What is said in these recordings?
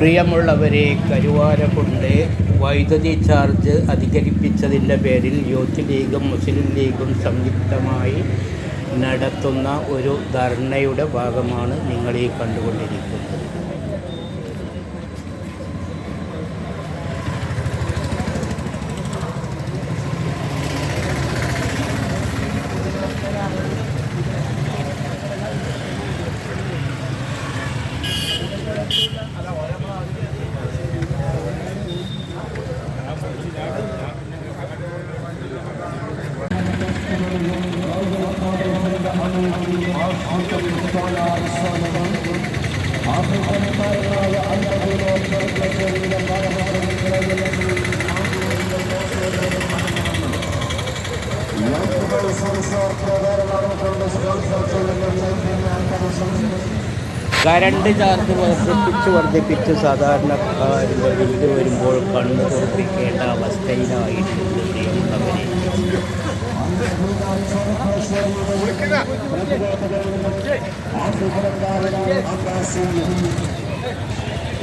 പ്രിയമുള്ളവരെ കരുവാര കൊണ്ട് വൈദ്യുതി ചാർജ് അധികരിപ്പിച്ചതിന്റെ പേരിൽ യൂത്ത് ലീഗും മുസ്ലിം ലീഗും സംയുക്തമായി നടത്തുന്ന ഒരു ധർണയുടെ ഭാഗമാണ് നിങ്ങൾ ഈ കണ്ടുകൊണ്ടിരിക്കുന്നത്. Yankıda ısınısı ortada, Erman'ın kondası, Yoksa çölümlerden dinleyen arkadaşımız. Current charge വർദ്ധിപ്പിച്ച് വർദ്ധിപ്പിച്ച് സാധാരണക്കാരുടെ ബില്ല് വരുമ്പോൾ കണ്ണു തുറപ്പിക്കേണ്ട അവസ്ഥയിലായിട്ടുണ്ട്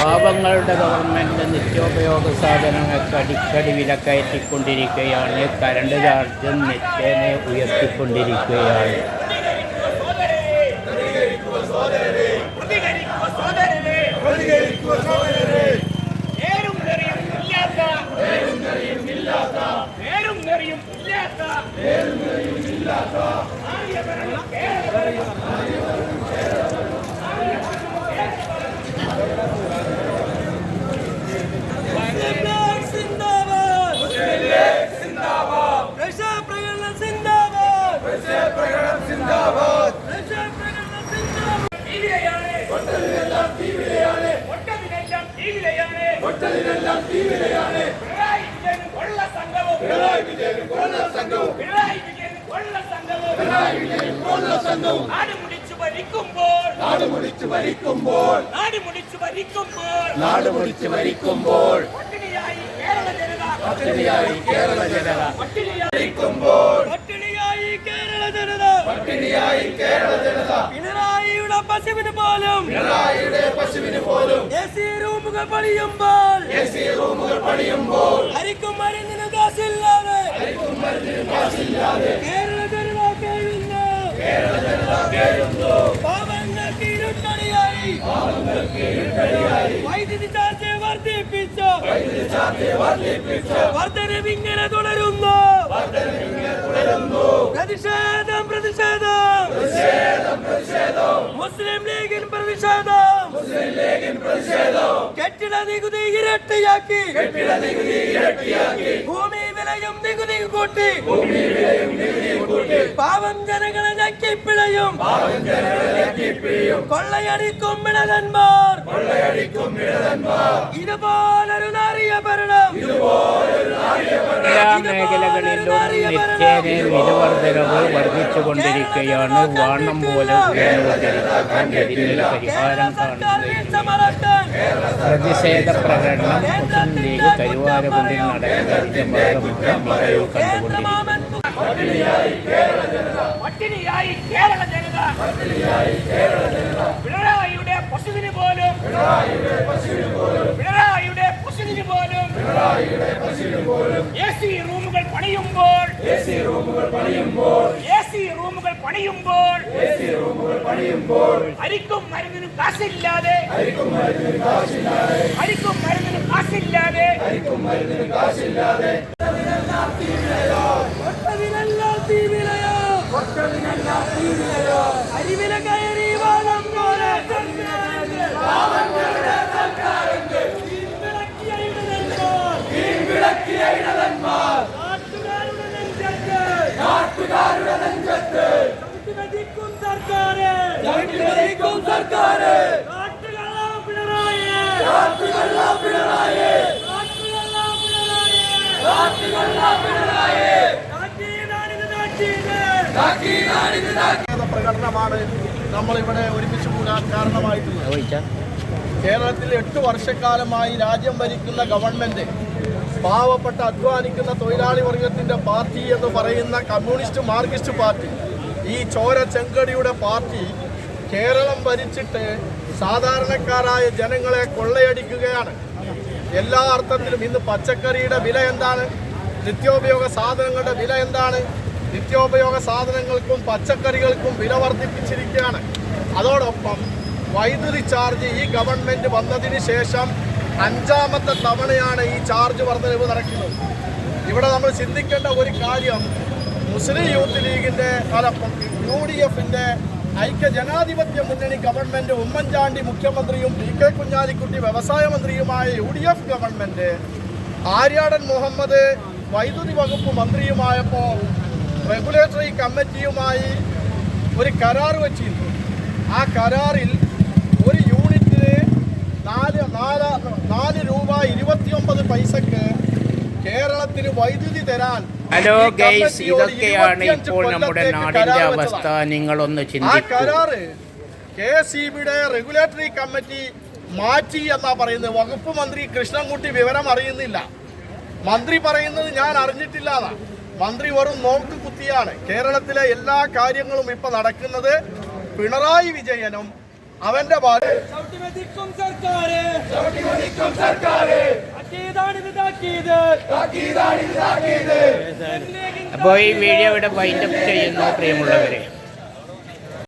പാവങ്ങളുടെ ഗവൺമെന്റ് നിത്യോപയോഗ സാധനങ്ങൾക്ക് അടിക്കടി വില കയറ്റിക്കൊണ്ടിരിക്കുകയാണ്. കരണ്ട് ചാർജും നിത്യേനെ ഉയർത്തിക്കൊണ്ടിരിക്കുകയാണ്. പിണറായി വിജയനും കൊള്ള സംഘവും പിണറായി വിജയനും കൊള്ള സംഘവും നാട് മുടിച്ചു ഭരിക്കുമ്പോൾ നാട് മുടിച്ചു ഭരിക്കുമ്പോൾ നാട് മുടിച്ചു ഭരിക്കുമ്പോൾ നാട് മുടിച്ച് ഭരിക്കുമ്പോൾ പട്ടിണിയായി കേരള ജനത. പട്ടിണിയായി കേരള ജനത. പട്ടിണിയായി കേരള ജനത പട്ടിണിയായി കേരള ജനത പിണറായിയുടെ പശുവിന് പോലും. പശുവിന് പോലും. എ സി റൂമുകൾ പണിയുമ്പോൾ. എ സി റൂമുകൾ പണിയുമ്പോൾ. അരിക്കും മരുന്നിന് കാശില്ലാതെ. കേരള ജനത കേഴുന്നു പാവങ്ങൾക്ക് ഇരുട്ടടിയായി. വൈദ്യുതി ചാർജ് വർദ്ധിപ്പിച്ച. വർധനവ് ഇങ്ങനെ തുടരുന്നു. പ്രതിഷേധ പ്രതിഷേധം മുസ്ലിം ലീഗിൻ പ്രതിഷേധം. കെട്ടിട നികുതി ഇരട്ടിയാക്കി. കെട്ടിട നികുതി ഇരട്ടിയാക്കി. ഭൂമി വിലയും നികുതി കൂട്ടി. ഭൂമി വിലയും നികുതി കൂട്ടി. പാവം ജനങ്ങളെ ഞെക്കിപ്പിഴയും. കൊള്ളയടിക്കും ഇടതന്മാർ. ഇതുപോലൊരു നാറിയ എല്ലാ മേഖലകളിലും നിത്യേന വിലവർദ്ധനവ് വർദ്ധിച്ചുകൊണ്ടിരിക്കുകയാണ് വാണം പോലെ ഇതിനൊരു പരിഹാരം കാണുന്നത്. പ്രതിഷേധ പ്രകടനം മുസ്ലിം ലീഗ് കരുവാരകുണ്ടിൽ നടക്കുന്നതിന്റെ ഭാഗമാണ് വീഡിയോ കണ്ടുകൊണ്ടിരിക്കുന്നത് പട്ടിണിയായി കേരള ജനത പിണറായിയുടെ പശുവിന് പോലും പിണറായിയുടെ പശുവിന് പോലും എ സി റൂമുകൾ പണിയുമ്പോൾ എ സി റൂമുകൾ പണിയുമ്പോൾ എ സി റൂമുകൾ പണിയുമ്പോൾ അരിക്കും മരുന്നിനും കാശില്ലാതെ അരിക്കും മരുന്നിനും കാശില്ലാതെ ഒട്ടതിനെല്ലാം പ്രകടനമാണ് നമ്മളിവിടെ ഒരുമിച്ച് കൂടാൻ കാരണമായിട്ടുള്ളത്. കേരളത്തിൽ എട്ട് വർഷക്കാലമായി രാജ്യം ഭരിക്കുന്ന ഗവൺമെന്റ് പാവപ്പെട്ട അധ്വാനിക്കുന്ന തൊഴിലാളി വർഗത്തിന്റെ പാർട്ടി എന്ന് പറയുന്ന കമ്മ്യൂണിസ്റ്റ് മാർക്സിസ്റ്റ് പാർട്ടി ഈ ചോര ചെങ്കടിയുടെ പാർട്ടി കേരളം ഭരിച്ചിട്ട് സാധാരണക്കാരായ ജനങ്ങളെ കൊള്ളയടിക്കുകയാണ്. എല്ലാ അർത്ഥത്തിലും ഇന്ന് പച്ചക്കറിയുടെ വില എന്താണ്? നിത്യോപയോഗ സാധനങ്ങളുടെ വില എന്താണ്? നിത്യോപയോഗ സാധനങ്ങൾക്കും പച്ചക്കറികൾക്കും വില വർദ്ധിപ്പിച്ചിരിക്കുകയാണ്. അതോടൊപ്പം വൈദ്യുതി ചാർജ് ഈ ഗവൺമെന്റ് വന്നതിന് ശേഷം അഞ്ചാമത്തെ തവണയാണ് ഈ ചാർജ് വർധനവ് നടക്കുന്നത്. ഇവിടെ നമ്മൾ ചിന്തിക്കേണ്ട ഒരു കാര്യം മുസ്ലിം യൂത്ത് ലീഗിന്റെ അല്ല യു ഡി എഫിന്റെ ഐക്യ ജനാധിപത്യ മുന്നണി ഗവൺമെന്റ് ഉമ്മൻചാണ്ടി മുഖ്യമന്ത്രിയും പി കെ കുഞ്ഞാലിക്കുട്ടി വ്യവസായ മന്ത്രിയുമായ U D F government Aryadan Muhammad വൈദ്യുതി വകുപ്പ് മന്ത്രിയുമായപ്പോൾ റെഗുലേറ്ററി കമ്മിറ്റിയുമായി ഒരു കരാർ വെച്ചിരുന്നു. ആ കരാറിൽ നാല് നാല് നാല് രൂപ ഇരുപത്തിയൊമ്പത് പൈസക്ക് കേരളത്തിന് വൈദ്യുതി തരാൻ ഹലോ ഗൈസ് ഇതൊക്കെയാണ് 25 ഇപ്പോൾ നമ്മുടെ നാടിന്റെ അവസ്ഥ. നിങ്ങളൊന്ന് ചിന്തിക്കൂ. കരാറ് കെ സി ബിയുടെ റെഗുലേറ്ററി കമ്മിറ്റി മാറ്റി എന്നാ പറയുന്നത്. വകുപ്പ് മന്ത്രി കൃഷ്ണൻകുട്ടി വിവരം അറിയുന്നില്ല. മന്ത്രി പറയുന്നത് ഞാൻ അറിഞ്ഞിട്ടില്ല മന്ത്രി വെറും നോക്ക് കുത്തിയാണ്. കേരളത്തിലെ എല്ലാ കാര്യങ്ങളും ഇപ്പൊ നടക്കുന്നത് പിണറായി വിജയനും അവന്റെ അപ്പോ അപ്പോൾ ഈ വീഡിയോ ഇവിടെ വൈൻഡപ്പ് ചെയ്യുന്നു പ്രിയമുള്ളവരെ.